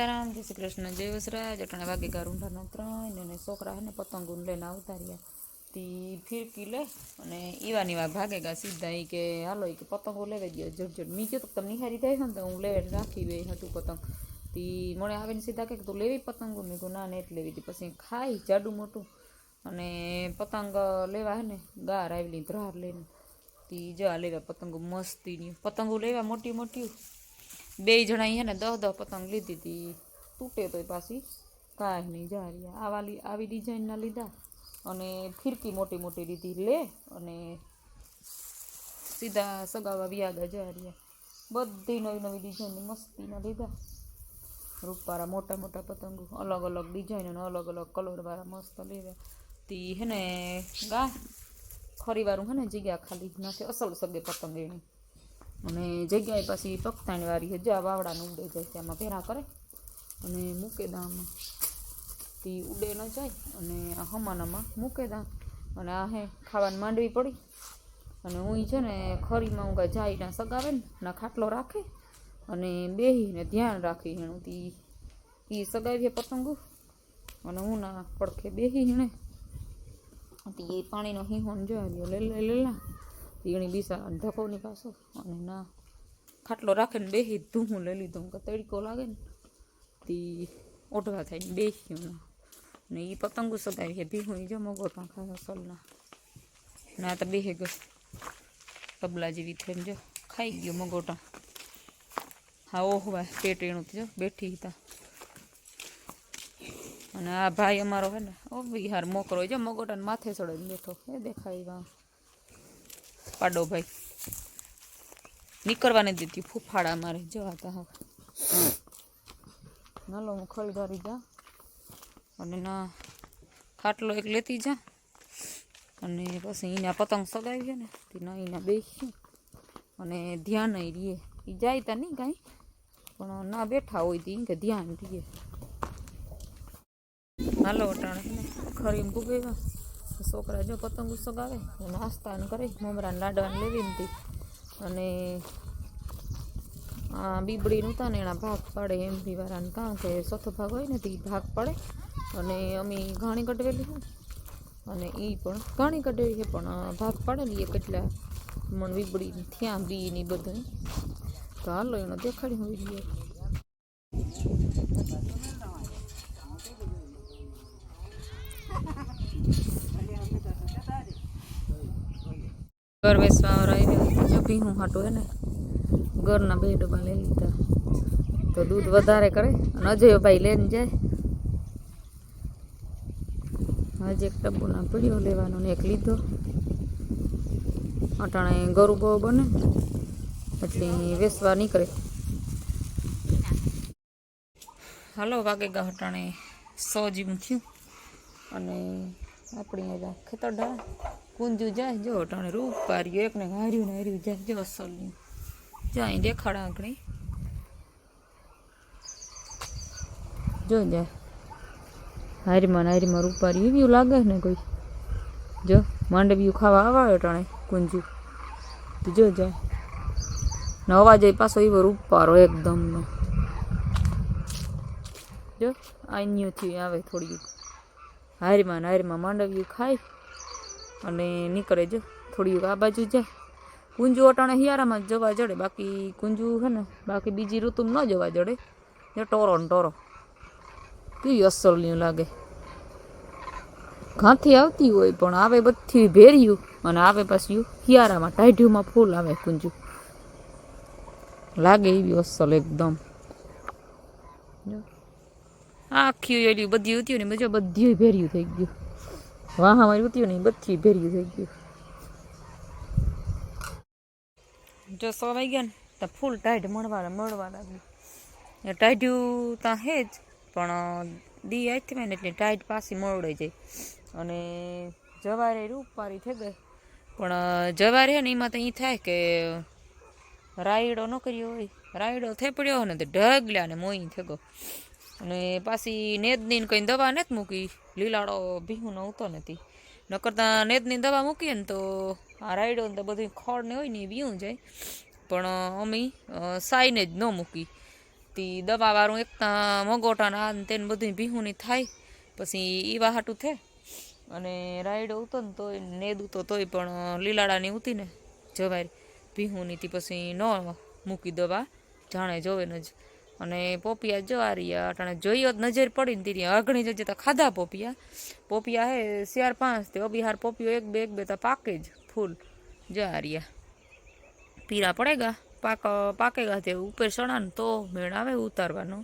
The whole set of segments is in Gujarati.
સીતારામ, જય શ્રી કૃષ્ણ, જય વસરાજ. અટાણે વાગે ગાર ઊંઢાના ત્રણ, અને છોકરા હે ને પતંગો લઈને આવતા રહ્યા. તી ફિરકી લે, અને ઈવાની વા ભાગે ગા સીધા એ કે, હાલો એ કે પતંગો લેવા ગયો જટ જટ મી ગયો કે તમે નિહારી થાય ને, તો હું લેવા રાખી દે હતું પતંગ. તી મને આવીને સીધા કે, તું લેવી પતંગો? મેં કહું ના, ને એટલે લેવી હતી પછી ખાઈ, જાડું મોટું, અને પતંગ લેવા હે ને, ગાર આવેલી ધ્રાર લઈને. તી જા લેવા પતંગો મસ્તીની. પતંગો લેવા મોટી મોટી બે જણા હે ને દહ દહ પતંગ લીધી હતી તૂટે તોય પાછી. કાંઈ નહીં, જા રહ્યા. આવા આવી ડિઝાઇનના લીધા અને ફિરકી મોટી મોટી લીધી. લે અને સીધા સગાવા વ્યાગા જા રહ્યા. બધી નવી નવી ડિઝાઇનની મસ્તીના લીધા. રૂપવાળા મોટા મોટા પતંગો, અલગ અલગ ડિઝાઇન અને અલગ અલગ કલરવાળા મસ્ત લેવા તી હે ને ગા ખરીવારું હે ને જગ્યા ખાલી નાખે. અસલ સગે પતંગ એની. અને જગ્યાએ પછી પગતાણી વાળી હજા વાવડાને ઉડે જાય ત્યાંમાં ભેરા કરે. અને મૂકે દામાં. ઉડે ન જાય, અને આ હમાનામાં મૂકે દા અને આ હે ખાવાની માંડવી પડી. અને હું છે ને ખરીમાં કાંઈ જાય ના સગાવે ને ના ખાટલો રાખે, અને બેહીને ધ્યાન રાખી એનું. તી એ સગાવીએ પતંગો. અને હું ના પડખે બેહી હેણે તે પાણીનો હિંહોણ જોયો લે લે. લે લા એની બિસા ધક્કો ની પાછો અને ના, ખાટલો રાખે ને બેહી ધૂમું લઈ લીધું. કે તડકો લાગે ને, તે ઓઢવા થાય ને બેસ્યું ના. ને એ પતંગો સગાવી છે ભીહું જો મગો ત્યાં ખાય અસલના ના તો બેહી ગયો. તબલા જેવી થઈને જો ખાઈ ગયો મગોટા. હા, ઓહવા પેટ એનું જો બેઠી હતા અને આ ભાઈ અમારો હે ને, ઓ બિહાર મોકરો જો, મગોટાને માથે ચડાવીને બેઠો. એ દેખાય વા પાડો ભાઈ. નીકળવાને દીધી ફૂફાડા મારે. જવા તા હવે. નાલો હું ખરીદારી જા. અને ના, ખાટલો એક લેતી જા. અને પછી એના પતંગ સગાવી છે ને ના એના બેસી અને ધ્યાન રીએ. એ જાય તા નહીં કાંઈ, પણ ના બેઠા હોય તી કે ધ્યાન રહીએ હાલો અટાણે ખરીને ભૂગેવા છોકરા જો પતંગ સગાવે નાસ્તા કરે, મમરાને લાડવાને લેવી હતી અને આ બીબડીનું હતા ને એના ભાગ પડે એમ બી વાળાને કાં કે ચોથો ભાગ હોય ને તે ભાગ પડે. અને અમે ઘાણી કઢવેલી હોય અને એ પણ ઘાણી કઢવેલી છે પણ ભાગ ભાગ ને એ કેટલા મણ બીબડી થયા બી ની બધું. તો હાલો એનો દેખાડી હોય ઘર બેસવા આવ્યો જો ભીહું હાટું હે ને, ઘરના બે ડબ્બા લઈ લીધા. તો દૂધ વધારે કરે અને અજયભાઈ લઈને જાય. હજી એક ડબ્બો ના પીડ્યો લેવાનો ને એક લીધો. અટાણે ગરુ બહુ બને, એટલે વેસવા નીકળે. હાલો, વાગે ગા અટાણે સો જેવું થયું. અને આપણી ખેતર ઢાળ. કુંજુ જાય, જો ટાણે રૂપ પાર્યું એકને હાર્યું ને હાર્યું જાય, જો અસલનું જાય દેખાડા આંકડી જો જાય હારીમાં ને હારીમાં રૂપારી એવું લાગે ને કોઈ. જો, માંડવીયું ખાવા આવા ટાણે કુંજુ તો જો જાય ને અવાજ પાછો એવો રૂપારો એકદમ નો. જો આઈન્યુથી આવે થોડી હારીમાં ને હારીમાં માંડવીયું ખાય. અને નીકળે જો. થોડી આ બાજુ જાય. કુંજુ અટાણે હિયારામાં જવા જડે. બાકી કુંજુ છે ને, બાકી બીજી ઋતુમાં ન જવા જડે. જે ટોરો ને ટોરો. કેવી નહીં લાગે. ઘાથી આવતી હોય પણ આવે બધી ભેર્યું અને આવે પાછું હિયારામાં ટાઢ્યુંમાં ફૂલ આવે કુંજુ લાગે એવી અસલ એકદમ. આખી એલી બધી હતી ને મજા બધી ભેર્યું થઈ ગયું. વાહ મારી ઉત્યું ને બધી ભેરી થઈ ગયું જો સો વાઈ ગયા ને, તો ફૂલ ટાઈટ મળવા મળવા લાગ્યું ટાઈટ્યું ત્યાં હે જ, પણ દી આથી ને એટલે ટાઈટ પાછી મળે જાય. અને જવારે રૂપારી થઈ ગઈ. પણ જવારે હે ને એમાં તો એ થાય કે, રાયડો ન કર્યો હોય. રાયડો થઈ પડ્યો ને તો ઢગલ્યા ને મોઈ થઈ ગયો. અને પાછી નેદની કંઈ દવા નથી મૂકી. લીલાડો ભીહું નહોતો નથી. નકરતા નેદની દવા મૂકીએ ને તો આ રાયડો ને તો બધું ખોળ ને હોય ને એ વીવું જાય. પણ અમે સાઈને જ ન મૂકી. તે દવાવાળું એક મગોટા આ ને તેને બધું ભીહુની થાય. પછી એ વાહાટું થે. અને રાયડો ઉતો ને તોય, નેદ ઉતો તોય પણ લીલાડાની ઉતી ને જવારી ભીહુની તી પછી ન મૂકી દવા. જાણે જોવે ને જ. અને પોપિયા જવારી અટાણે જોયો જ નજર પડી ને તીરી અઘણી જજે તો ખાધા પોપિયા. પોપિયા હે ચાર પાંચ તે અબિહાર પોપિયો એક, બે એક, બે તો પાકે જ ફૂલ. જવારિયા પીરા પડેગા. પાક, પાકેગા તે ઉપર ચણા ને તો મેળ આવે ઉતારવાનો.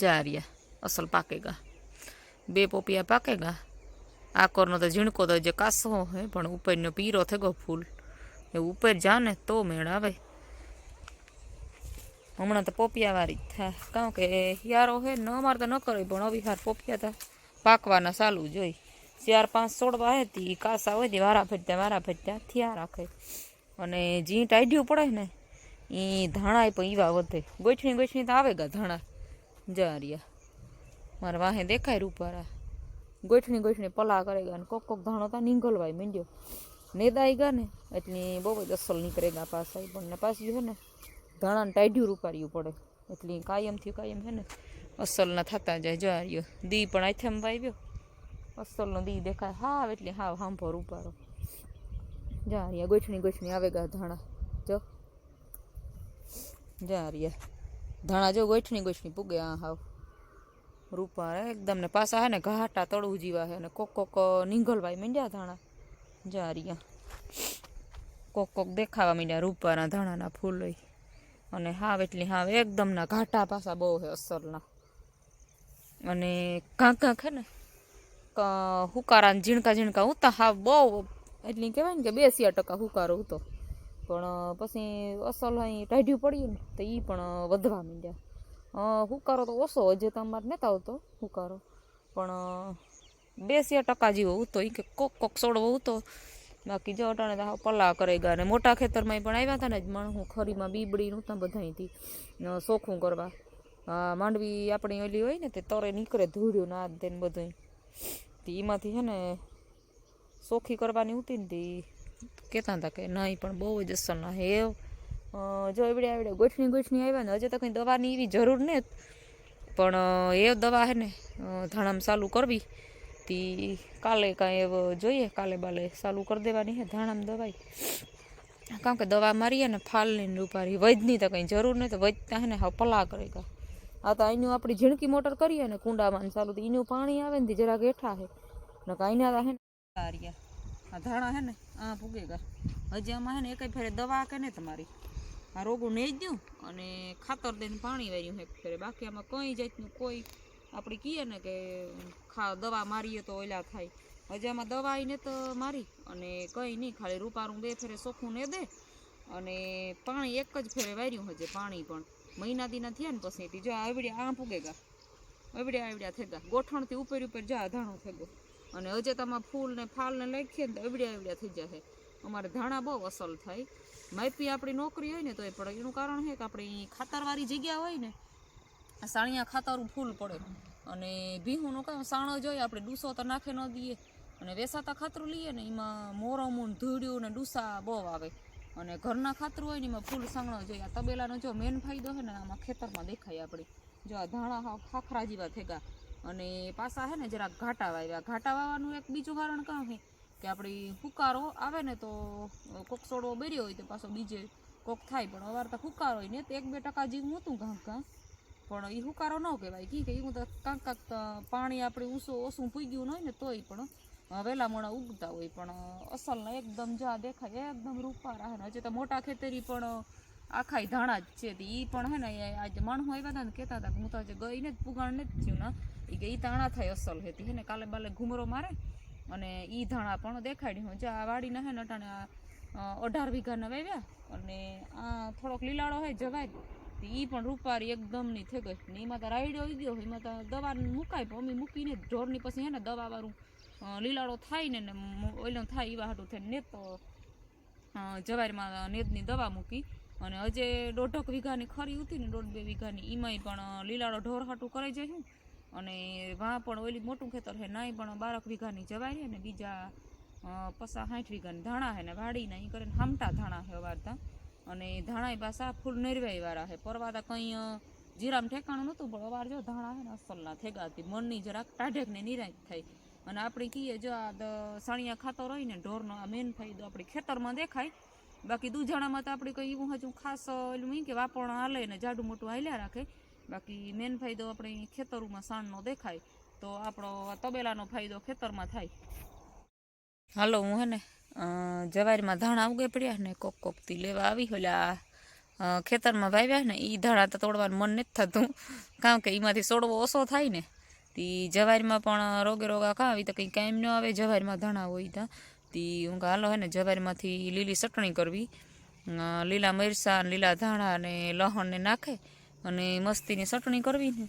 જારિયા અસલ પાકેગા. બે પોપિયા પાકેગા. આકોરનો તો ઝીણકો તો જે કાસો હે, પણ ઉપરનો પીરો થયો ફૂલ. એ ઉપર જાને તો મેળ આવે. હમણાં તો પોપિયા વાળી જ થાય કારણ કે યારો હે ન અમારે તો ન કરે પણ અવિહાર પોપિયા તા પાકવાના ચાલુ જોઈ ચાર પાંચ છોડવા હે તી કાસા હોય તે, વારા ફેરતા વારા ફેરતા થયા રાખે. અને જી ટાઈડ્યું પડે ને એ ધાણા પણ ઈવા વધે. ગોઠણી ગોઠણી તો આવે ગા ધાણા. જારિયા મારા વાહે દેખાય રૂપારા. ગોઠણી ગોઠણી પલા કરે ગયા ને કોક કોક ધાણો તા નીંગલવાય મીંડ્યો. નેદાઈ ગયા ને. એટલે બહુ જ અસલ નીકળે ગયા પાછા ઈ પણ ને પાછી છે ને, ધાણાને ટાઈડ્યું રૂપાડ્યું પડે. એટલે કાયમથી કાયમ છે ને, અસલના થતા જાય. જારિયો દી પણ આથેમ વાવ્યો અસલનો દી દેખાય. હાવ, એટલે હાવ હાંભો રૂપારો જારિયા ગોઠણી ગોઠણી આવે ગા ધાણા. જો. જારિયા ધાણા જો ગોઠણી ગોઠણી પૂગે, આ હાવ. રૂપા એકદમ ને પાછા હે ને ઘાટા તળું જીવા હે ને કોક કોક નીંગલવાય મીંડ્યા ધાણા. જારિયા કોક કોક દેખાવા માંડ્યા રૂપાના ધાણાના ફૂલ અને હાવ એટલી હાવ એકદમના ઘાટા પાસા બહુ છે અસરના અને કાંક કાંક હે ને હુકારા ઝીણકા ઝીણકા ઉતા હાવ બહુ, એટલી કહેવાય ને કે બેસી ટકા હુકારો ઉતો પણ પછી અસલ અહીં ટાઢ્યું પડ્યું ને, તો એ પણ વધવા માંડ્યા. હુકારો તો ઓછો હજે તો અમારે નહોતા આવતો હુકારો. પણ બેસિયા ટકા જેવો ઉતો એ કે કોક કોક સોડવો ઉતો. બાકી જો અટાણે તો હાવ પલ્લા કરે ગયા ને મોટા ખેતરમાં પણ આવ્યા હતા ને જ મણ ખરીમાં બીબડી નહોતા બધાયથી અ, સોખું કરવા. માંડવી આપણી ઓલી હોય ને તે તરે નીકળે ધૂળ્યું ના તે બધું એમાંથી છે ને સોખી કરવાની ઉતી ને તે કહેતા હતા કે નહીં પણ બહુ જ અસરના હે. હેવ જો એવડે આવડે ગોઠણી ગોઠણી આવ્યા ને હજે તો કંઈ દવાની એવી જરૂર નહીં પણ એ દવા હે ને ધાણામાં ચાલુ કરવી. તી કાલે કાંઈ એવો જોઈએ, કાલે બાલે ચાલુ કરી દેવાની હે ધાણામ દવાઈ. કારણ કે દવા મારીએ ને ફાલની રૂપારી વૈદની તો કંઈ જરૂર નહીં તો વૈદતા હે ને હા પલા કરે કા આ તો અહીંનું આપણી ઝીણકી મોટર કરીએ ને કુંડામાં ચાલુ તો એનું પાણી આવે ને જરાક હેઠા હે. ને કાંઈ ના હે ને. આ ધાણા હે ને, આ ભૂગે પૂગેગા હજી આમાં હે ને એકેય ફેરે દવા કે ને તમારી. આ રોગું નહીં દઉં અને ખાતર દઈને પાણી વાર્યું એક ફેરે. બાકી આમાં કંઈ જાતનું કોઈ આપણે કહીએ ને કે ખા, દવા મારીએ તો ઓલા થાય. હજી આમાં દવા આવીને તો મારી અને કંઈ નહીં, ખાલી રૂપારું બે ફેરે સોખું ને દે અને પાણી એક જ ફેરે વાર્યું હજે, પાણી પણ. મહિના દીના થયા ને પછી તી જો આવડ્યા આમ પૂગેગા આવડ્યા આવડ્યા થેગા ગોઠણથી ઉપર ઉપર જા ધાણો થેગો અને હજે તમે ફૂલ ને ફાલ ને લખીએ ને તો આવડ્યા આવડ્યા થઈ જશે અમારે ધાણા બહુ અસલ થાય. માપી આપણી નોકરી હોય ને તો એ પણ એનું કારણ છે કે આપણે ખાતરવાળી જગ્યા હોય ને સાણિયા ખાતરું ફૂલ પડે. અને ભીહુંનું કામ સાણો જોઈએ આપણે ડૂસો તો નાખે ન દઈએ. અને વેસાતા ખાતરું લઈએ ને, એમાં મોરમું ધૂળ્યું ને ડૂસા બહુ આવે. અને ઘરના ખાતરું હોય ને, એમાં ફૂલ સાંગણો જોઈએ આ તબેલાનો જો મેન ફાયદો છે ને, આમાં ખેતરમાં દેખાય આપણે. જો આ ધાણા ખાખરા જેવા થેગા. અને પાસા છે ને, જરાક ઘાટા વાવ્યા. ઘાટા વાવવાનું એક બીજું કારણ કાં છે? કે આપણી હુકારો આવે ને, તો કોક સોડવો બેર્યો હોય તો પાછો બીજે કોક થાય. પણ અવાર તો હુકારો હોય ને, તો એક બે ટકા જેવું હતું ઘાં ઘાં પણ એ હુકારો ન કહેવાય. કી કે એવું તો કાંક પાણી આપણે ઊંચું ઓછું પૂગ્યું હોય ને તોય પણ વહેલા મોડા ઉગતા હોય. પણ અસલના એકદમ જા દેખાય, એકદમ રૂપારા રહે હજી તો મોટા ખેતરી પણ આખાય ધાણા જ છે. એ પણ હે ને આજે માણસો આવ્યા હતા ને કહેતા હતા કે હું તો આજે ગઈ ને જ પુગાણ નથી થયું ના. એ કે એ ધાણા થાય અસલ હતી હે ને. કાલે બાલે ઘૂમરો મારે અને એ ધાણા પણ દેખાડી હું. જે, આ વાડીના હે ને અટાણે અઢાર વીઘાના વાવ્યા અને આ થોડોક લીલાળો હોય જવાય. ઈ પણ રૂપારી એકદમની થઈ ગઈ ને એમાં તો રાઈડો આવી ગયો એમાં તો દવા મુકાય અમે મૂકીને ઢોરની પછી હે ને દવા વાળું લીલાડો થાય ને ઓઈલો થાય એવા હાટું થઈને ને તો જવારીમાં નેદની દવા મૂકી. અને હજે દોઢક વીઘાની ખરી ઉતી ને દોઢ બે વીઘાની. એમાંય પણ લીલાડો ઢોર હાટું કરાઈ જાય છે અને વાં પણ ઓઈલી મોટું ખેતર છે નાય પણ બારક વીઘાની જવાય છે ને બીજા પસા સાઠ વીઘાની ધાણા હે ને વાડીને અહીં કરીને હામટા ધાણા છે વારતા અને ધાણાય પાછા ફૂલ નેરવાઈ વાળા હે પરવાતા કંઈ જીરામ ઠેકાણું નહોતું, પણ અવાર જો ધાણા હે ને અસલના થેગાતી મનની જરાક ટાઢેક ને નિરાશ થાય અને આપણે કહીએ જો આ સાણિયા ખાતર હોય ને ઢોરનો આ મેન ફાયદો આપણે ખેતરમાં દેખાય. બાકી દૂધાણામાં તો આપણે કંઈ એવું હજુ ખાસ એલું કે વાપરણ હાલે ને જાડું મોટું હાલ્યા રાખે. બાકી મેન ફાયદો આપણે ખેતરોમાં સાણનો દેખાય. તો આપણો તબેલાનો ફાયદો ખેતરમાં થાય. હાલો, હું હે ને જવારીમાં ધાણા ઉગે પડ્યા ને, કોક કોકથી લેવા આવી ઓલા ખેતરમાં વાવ્યા ને એ ધાણા તો તોડવાનું મન નથી થતું. કારણ કે એમાંથી સોડવો ઓછો થાય ને, તી જવારીમાં પણ રોગે રોગા ખાવી તો કંઈ કાંઈ ન આવે, જવારીમાં ધાણા હોય ત્યાં તી હું હાલો હે ને, જવારીમાંથી લીલી ચટણી કરવી. લીલા મરચાં લીલા ધાણા ને લહણને નાખે, અને મસ્તીની ચટણી કરવી ને.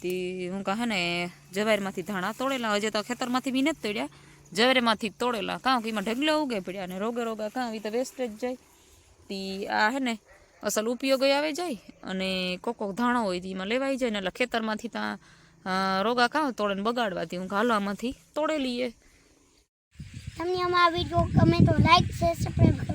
તી હું કહે ને, જવારીમાંથી ધાણા તોડેલા, હજે તો ખેતરમાંથી બી નથી તોડ્યા. જવારીમાંથી તોડેલા. કાં કે એમાં ઢગલા ઉગે પડ્યા અને રોગે રોગા કાં આવી તો જ જાય. તી આ હે ને, અસલ ઉપયોગ આવે જાય અને કોક કોક ધાણો હોય એમાં લેવાઈ જાય ને એટલે ખેતરમાંથી ત્યાં રોગા કાં તોડે બગાડવાથી, હું હાલવામાંથી તોડેલી લઈએ તમને અમારા વીડિયો ગમે તો લાઈક શેર સબસ્ક્રાઈબ કરો